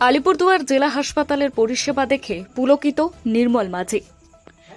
আলিপুরদুয়ার জেলা হাসপাতালের পরিষেবা দেখে পুলকিত নির্মল মাঝি।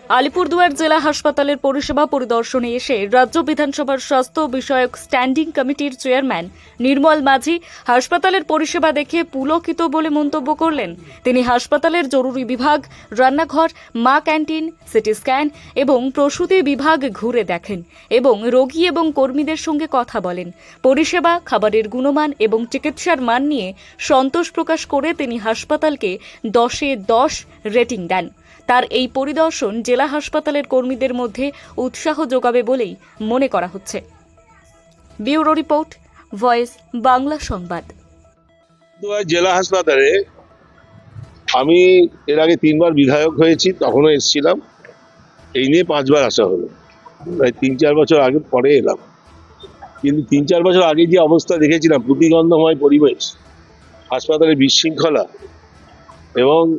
আলিপুরদুয়ার জেলা হাসপাতালের পরিষেবা পরিদর্শনে এসে রাজ্য বিধানসভার স্বাস্থ্য বিষয়ক স্ট্যান্ডিং কমিটির চেয়ারম্যান নির্মল মাঝি হাসপাতালের পরিষেবা দেখে পুলকিত বলে মন্তব্য করলেন। তিনি হাসপাতালের জরুরি বিভাগ, রান্নাঘর, মা ক্যান্টিন, সিটি স্ক্যান এবং প্রসূতি বিভাগ ঘুরে দেখেন এবং রোগী এবং কর্মীদের সঙ্গে কথা বলেন। পরিষেবা, খাবারের গুণমান এবং চিকিৎসার মান নিয়ে সন্তোষ প্রকাশ করে তিনি হাসপাতালকে দশে দশ রেটিং দেন। তার এই পরিদর্শন জেলা হাসপাতালের কর্মীদের মধ্যে উৎসাহ যোগাবে বলেই মনে করা হচ্ছে। ব্যুরো রিপোর্ট, ভয়েস বাংলা সংবাদ। জেলা হাসপাতালে আমি এর আগে তিনবার বিধায়ক হয়েছি, তখনও এসেছিলাম। এই নিয়ে পাঁচবার আসা হলো। প্রায় তিন চার বছর আগে পরে এলাম। কিন্তু তিন চার বছর আগে যে অবস্থা দেখেছিলাম, প্রতিগন্ধময় পরিবেশ হাসপাতালে বিশৃঙ্খলা এবং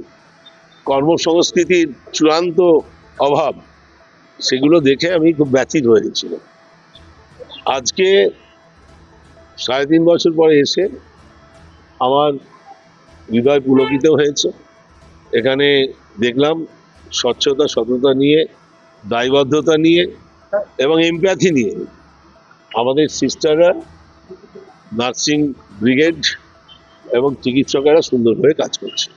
কর্মসংস্কৃতির চূড়ান্ত অভাব, সেগুলো দেখে আমি খুব ব্যথিত হয়ে গেছিলাম। আজকে সাড়ে তিন বছর পরে এসে আমার হৃদয় পুলকিত হয়েছে। এখানে দেখলাম স্বচ্ছতা, সততা নিয়ে, দায়বদ্ধতা নিয়ে এবং এমপ্যাথি নিয়ে আমাদের সিস্টাররা নার্সিং ব্রিগেড এবং চিকিৎসকেরা সুন্দরভাবে কাজ করছে।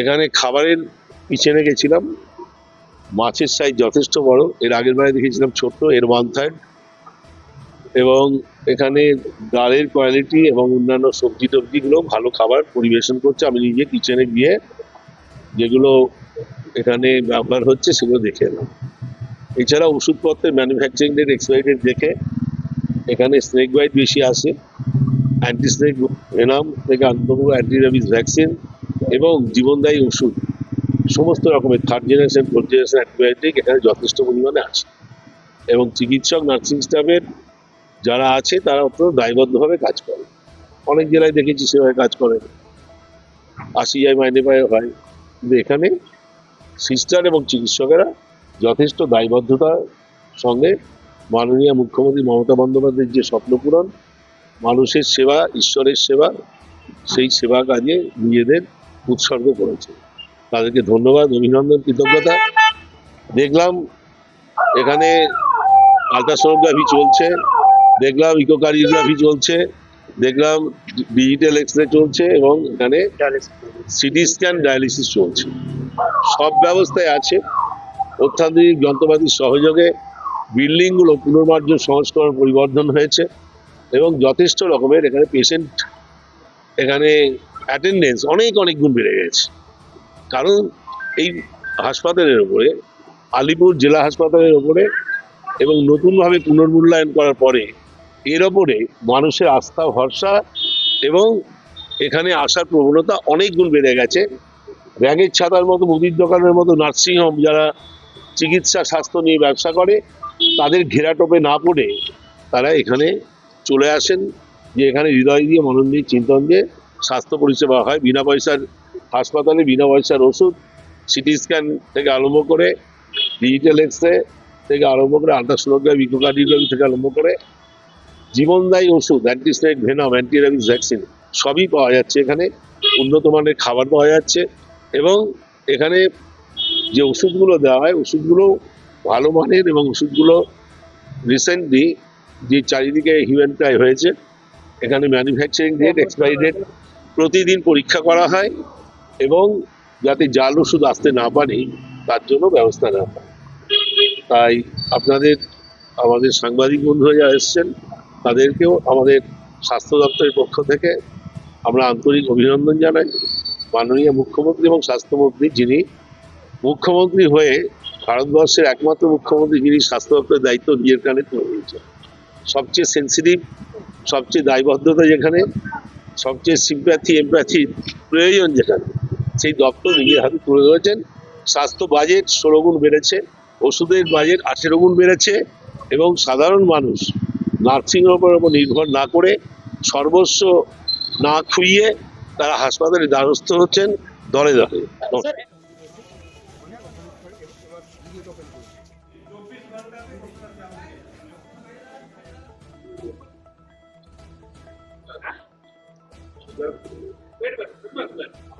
এখানে খাবারের পিছনে গেছিলাম। মাছের সাইজ যথেষ্ট বড়। এর আগের বারে দেখেছিলাম ছোট্ট, এর ওয়ান থার্ড এবং এখানে ডালের কোয়ালিটি এবং অন্যান্য সবজি টবজিগুলো ভালো খাবার পরিবেশন করছে। আমি নিজে কিচেনে গিয়ে যেগুলো এখানে ব্যবহার হচ্ছে সেগুলো দেখে এলাম। এছাড়া ওষুধপত্রের ম্যানুফ্যাকচারিং ডেট ডেট দেখে এখানে স্নেক বাইট বেশি আসে। অ্যান্টি স্নেক ভেনাম থেকে আরম্ভ করে অ্যান্টি রেবিস ভ্যাকসিন এবং জীবনদায়ী ওষুধ, সমস্ত রকমের third generation fourth generation antibiotic এখানে যথেষ্ট পরিমাণে আছে। এবং চিকিৎসক নার্সিং স্টাফের যারা আছে, তারা অত্যন্ত দায়বদ্ধভাবে কাজ করে। অনেক জেলায় দেখেছি সেভাবে কাজ করে। আসি যায় মাইনে পায় হয়। কিন্তু এখানে সিস্টার এবং চিকিৎসকেরা যথেষ্ট দায়বদ্ধতার সঙ্গে মাননীয় মুখ্যমন্ত্রী মমতা বন্দ্যোপাধ্যায়ের যে স্বপ্ন পূরণ, মানুষের সেবা, ঈশ্বরের সেবা, সেই সেবা কাজে নিজেদের উৎসর্গ করেছে। তাদেরকে ধন্যবাদ, অভিনন্দন, কৃতজ্ঞতা। দেখলাম এখানে আলট্রাসোনোগ্রাফি চলছে, দেখলাম ইকোকারিওগ্রাফি চলছে, দেখলাম ডিজিটাল এক্স রে চলছে এবং এখানে সিটি স্ক্যান ডায়ালিসিস চলছে। সব ব্যবস্থায় আছে। অত্যাধুনিক যন্ত্রপাতির সহযোগে বিল্ডিংগুলো পুনর্মার্জন সংস্করণ পরিবর্ধন হয়েছে এবং যথেষ্ট রকমের এখানে পেশেন্ট এখানে অ্যাটেন্ডেন্স অনেক অনেক গুণ বেড়ে গেছে। কারণ এই হাসপাতালের ওপরে, আলিপুর জেলা হাসপাতালের ওপরে এবং নতুনভাবে পুনর্মূল্যায়ন করার পরে, এর ওপরে মানুষের আস্থা, ভরসা এবং এখানে আসার প্রবণতা অনেক গুণ বেড়ে গেছে। ব্যাগের ছাতার মতো, মুদির দোকানের মতো নার্সিংহোম যারা চিকিৎসা, স্বাস্থ্য নিয়ে ব্যবসা করে, তাদের ঘেরাটোপে না পড়ে তারা এখানে চলে আসেন, যে এখানে হৃদয় দিয়ে, মনন দিয়ে, চিন্তন দিয়ে স্বাস্থ্য পরিষেবা হয়, বিনা পয়সার হাসপাতালে, বিনা পয়সার ওষুধ, সিটি স্ক্যান থেকে আরম্ভ করে ডিজিটাল এক্স রে থেকে আরম্ভ করে আল্ট্রাসোনোগ্রাফি ইকোকার্ডিওগ্রাফি থেকে আরম্ভ করে, জীবনদায়ী ওষুধ anti snake venom anti rabies vaccine সবই পাওয়া যাচ্ছে এখানে, উন্নত মানের খাবার পাওয়া যাচ্ছে এবং এখানে যে ওষুধগুলো দেওয়া হয়, ওষুধগুলো ভালো মানের এবং ওষুধগুলো রিসেন্টলি যে চারিদিকে হিউম্যান হয়েছে, এখানে ম্যানুফ্যাকচারিং ডেট এক্সপায়ারি ডেট প্রতিদিন পরীক্ষা করা হয় এবং যাতে জাল ওষুধ আসতে না পারে, তার জন্য ব্যবস্থা নেওয়া হয়। তাই আপনাদের, আমাদের সাংবাদিক বন্ধুরা যারা এসছেন, তাদেরকেও আমাদের স্বাস্থ্য দপ্তরের পক্ষ থেকে আমরা আন্তরিক অভিনন্দন জানাই। মাননীয় মুখ্যমন্ত্রী এবং স্বাস্থ্যমন্ত্রী যিনি, মুখ্যমন্ত্রী হয়ে ভারতবর্ষের একমাত্র মুখ্যমন্ত্রী যিনি স্বাস্থ্য দপ্তরের দায়িত্ব নিজের কানে তুলে নিয়েছেন সবচেয়ে সেন্সিটিভ সবচেয়ে দায়বদ্ধতা যেখানে সবচেয়ে সিম্প্যাথি এমপ্যাথি প্রয়োজন যেখানে, সেই দপ্তর নিজের হাতে তুলে ধরেছেন। স্বাস্থ্য বাজেট ষোলো গুণ বেড়েছে, ওষুধের বাজেট আঠেরো গুণ বেড়েছে এবং সাধারণ মানুষ নার্সিংহোমের উপর নির্ভর না করে সর্বস্ব না খুইয়ে তারা হাসপাতালে দ্বারস্থ হচ্ছেন うまいうまいう